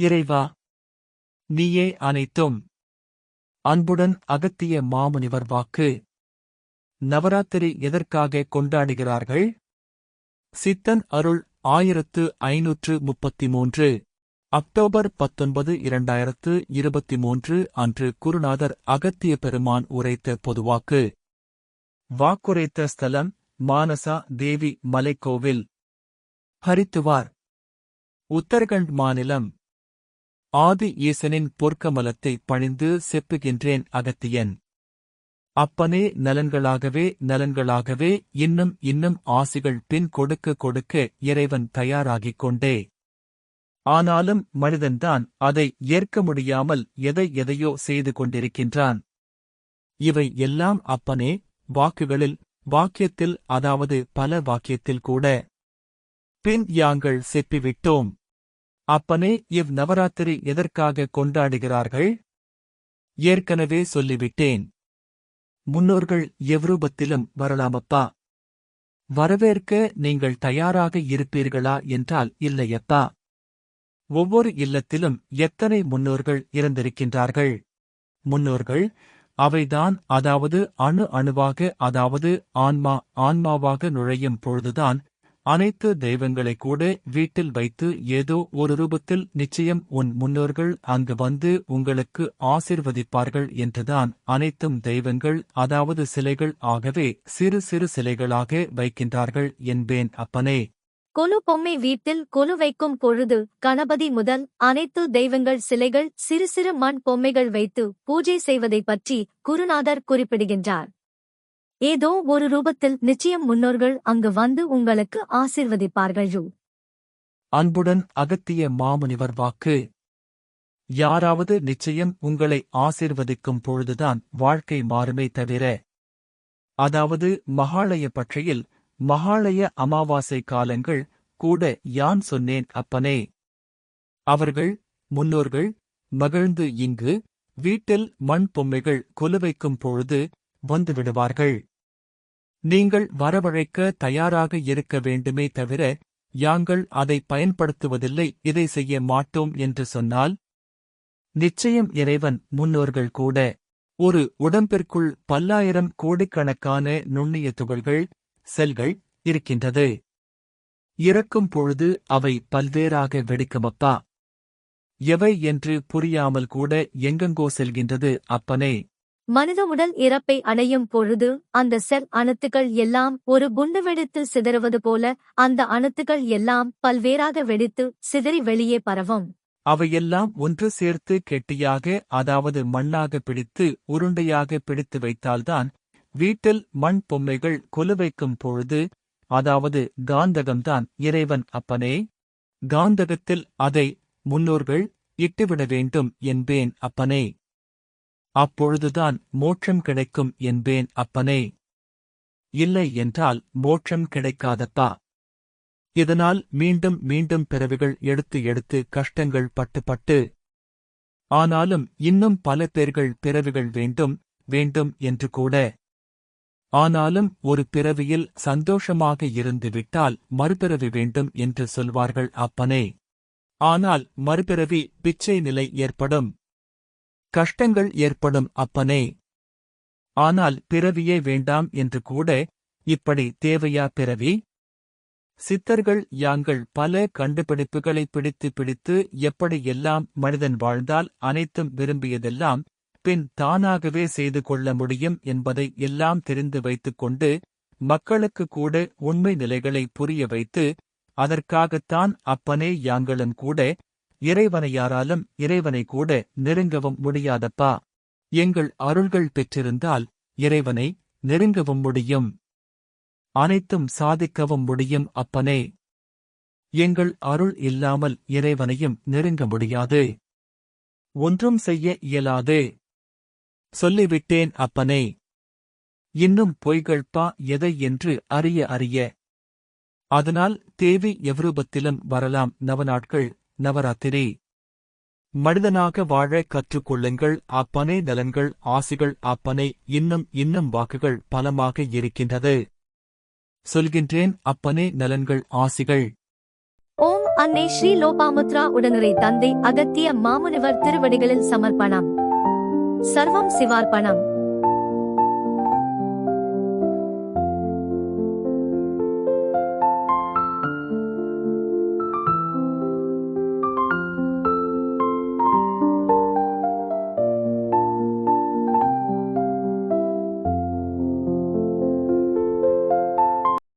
இறைவா நீயே அனைத்தும். அன்புடன் அகத்திய மாமுனிவர் வாக்கு. நவராத்திரி எதற்காக கொண்டாடுகிறார்கள்? சித்தன் அருள் ஆயிரத்து ஐநூற்று முப்பத்தி மூன்று அக்டோபர் பத்தொன்பது இரண்டாயிரத்து இருபத்தி மூன்று அன்று குருநாதர் அகத்திய பெருமான் உரைத்த பொதுவாக்கு வாக்குரைத்த ஸ்தலம் மானசா தேவி மலைக்கோவில். ஹரித்துவார். உத்தரகண்ட் மாநிலம் ஆதி ஈசனின் பொற்கமலத்தை பணிந்து செப்புகின்றேன் அகத்தியன். அப்பனே நலன்களாகவே நலன்களாகவே இன்னும் இன்னும் ஆசிகள் பின் கொடுக்க கொடுக்க இறைவன் தயாராகிக் கொண்டே. ஆனாலும் மனிதன்தான் அதை ஏற்க முடியாமல் எதை எதையோ செய்து கொண்டிருக்கின்றான். இவை எல்லாம் அப்பனே வாக்குகளில் வாக்கியத்தில் அதாவது பல வாக்கியத்தில் கூட பின் யாங்கள் செப்பிவிட்டோம். அப்பனே இவ் நவராத்திரி எதற்காக கொண்டாடுகிறார்கள்? ஏற்கனவே சொல்லிவிட்டேன். முன்னோர்கள் எவ்ரூபத்திலும் வரலாமப்பா? வரவேற்க நீங்கள் தயாராக இருப்பீர்களா என்றால் இல்லையப்பா. ஒவ்வொரு இல்லத்திலும் எத்தனை முன்னோர்கள் இருந்திருக்கின்றார்கள் முன்னோர்கள் அவைதான் அதாவது அணு அணுவாக அதாவது ஆன்மா ஆன்மாவாக நுழையும் பொழுதுதான் அனைத்து தெய்வங்களை கூட வீட்டில் வைத்து ஏதோ ஒரு ரூபத்தில் நிச்சயம் உன் முன்னோர்கள் அங்கு வந்து உங்களுக்கு ஆசிர்வதிப்பார்கள் என்றுதான் அனைத்தும் தெய்வங்கள் அதாவது சிலைகள் ஆகவே சிறு சிறு சிலைகளாக வைக்கின்றார்கள் என்பேன் அப்பனே. கொலு பொம்மை வீட்டில் கொலு வைக்கும் பொழுது கணபதி முதல் அனைத்து தெய்வங்கள் சிலைகள் சிறு சிறு மண் பொம்மைகள் வைத்து பூஜை செய்வதை பற்றி குருநாதர் குறிப்பிடுகின்றார். ஏதோ ஒரு ரூபத்தில் நிச்சயம் முன்னோர்கள் அங்கு வந்து உங்களுக்கு ஆசிர்வதிப்பார்கள். அன்புடன் அகத்திய மாமுனிவர் வாக்கு. யாராவது நிச்சயம் உங்களை ஆசிர்வதிக்கும் பொழுதுதான் வாழ்க்கை மாறுமே தவிர அதாவது மகாலய பற்றியில் மகாலய அமாவாசை காலங்கள் கூட யான் சொன்னேன் அப்பனே. அவர்கள் முன்னோர்கள் மகிழ்ந்து இங்கு வீட்டில் மண் பொம்மைகள் குலுவைக்கும் பொழுது வந்துவிடுவார்கள் நீங்கள் வரவழைக்க தயாராக இருக்க வேண்டுமே தவிர யாங்கள் அதை பயன்படுத்துவதில்லை இதை செய்ய மாட்டோம் என்று சொன்னால்? நிச்சயம் இறைவன் முன்னோர்கள் கூட ஒரு உடம்பிற்குள் பல்லாயிரம் கோடிக்கணக்கான நுண்ணிய துகள்கள் செல்கள் இருக்கின்றது. இறக்கும் பொழுது அவை பல்வேறாக வெடிக்குமப்பா? எவை என்று புரியாமல் கூட எங்கெங்கோ செல்கின்றது அப்பனே. மனித உடல் இறப்பை அடையும் பொழுது அந்த செல் அணுத்துகள் எல்லாம் ஒரு குண்டு வெடித்து சிதறுவது போல அந்த அணுத்துகள் எல்லாம் பல்வேறாக வெடித்து சிதறி வெளியே பரவும். அவையெல்லாம் ஒன்று சேர்த்து கெட்டியாக அதாவது மண்ணாக பிடித்து உருண்டையாக பிடித்து வைத்தால்தான் வீட்டில் மண் பொம்மைகள் கொலுவைக்கும் பொழுது அதாவது காந்தகம்தான் இறைவன் அப்பனே. காந்தகத்தில் அதை முன்னோர்கள் இட்டுவிட வேண்டும் என்பேன் அப்பனே. அப்பொழுதுதான் மோட்சம் கிடைக்கும் என்பேன் அப்பனே. இல்லை என்றால் மோட்சம் கிடைக்காதப்பா. இதனால் மீண்டும் மீண்டும் பிறவிகள் எடுத்து எடுத்து கஷ்டங்கள் பட்டு பட்டு. ஆனாலும் இன்னும் பல பேர்கள் பிறவிகள் வேண்டும் வேண்டும் என்று கூட. ஆனாலும் ஒரு பிறவியில் சந்தோஷமாக இருந்து விட்டால் மறுபிறவி வேண்டும் என்று சொல்வார்கள் அப்பனே. ஆனால் மறுபிறவி பிச்சை நிலை ஏற்படும். கஷ்டங்கள் ஏற்படும் அப்பனே. ஆனால் பிறவியே வேண்டாம் என்று கூட இப்படி தேவையா பிறவி? சித்தர்கள் யாங்கள் பல கண்டுபிடிப்புகளை பிடித்து பிடித்து எப்படி எல்லாம் மனிதன் வாழ்ந்தால் அனைத்தும் விரும்பியதெல்லாம் பின் தானாகவே செய்து கொள்ள முடியும் என்பதை எல்லாம் தெரிந்து வைத்துக்கொண்டு மக்களுக்கு கூட உண்மை நிலைகளை புரிய வைத்து அதற்காகத்தான் அப்பனே யாங்களும் கூட இறைவனை யாராலும் இறைவனை கூட நெருங்கவும் முடியாதப்பா. எங்கள் அருள்கள் பெற்றிருந்தால் இறைவனை நெருங்கவும் முடியும். அனைத்தும் சாதிக்கவும் முடியும் அப்பனே. எங்கள் அருள் இல்லாமல் இறைவனையும் நெருங்க முடியாது. ஒன்றும் செய்ய இயலாது. சொல்லிவிட்டேன் அப்பனே. இன்னும் பொய்கள்பா எதை என்று அறிய அறிய. அதனால் தேவி எவ்ரூபத்திலும் வரலாம் நவநாட்கள். நவராத்திரி. மனிதனாக வாழ கற்றுக்கொள்ளுங்கள் அப்பனே நலன்கள் ஆசிகள் அப்பனே இன்னும் இன்னும் வாக்குகள் பலமாக இருக்கின்றது. சொல்கின்றேன் அப்பனே நலன்கள் ஆசிகள். ஓம் அன்னை ஸ்ரீ லோபாமுத்ரா உடனரை தந்தை அகத்திய மாமுனிவர் திருவடிகளில் சமர்ப்பணம். சர்வம் சிவார்ப்பணம்.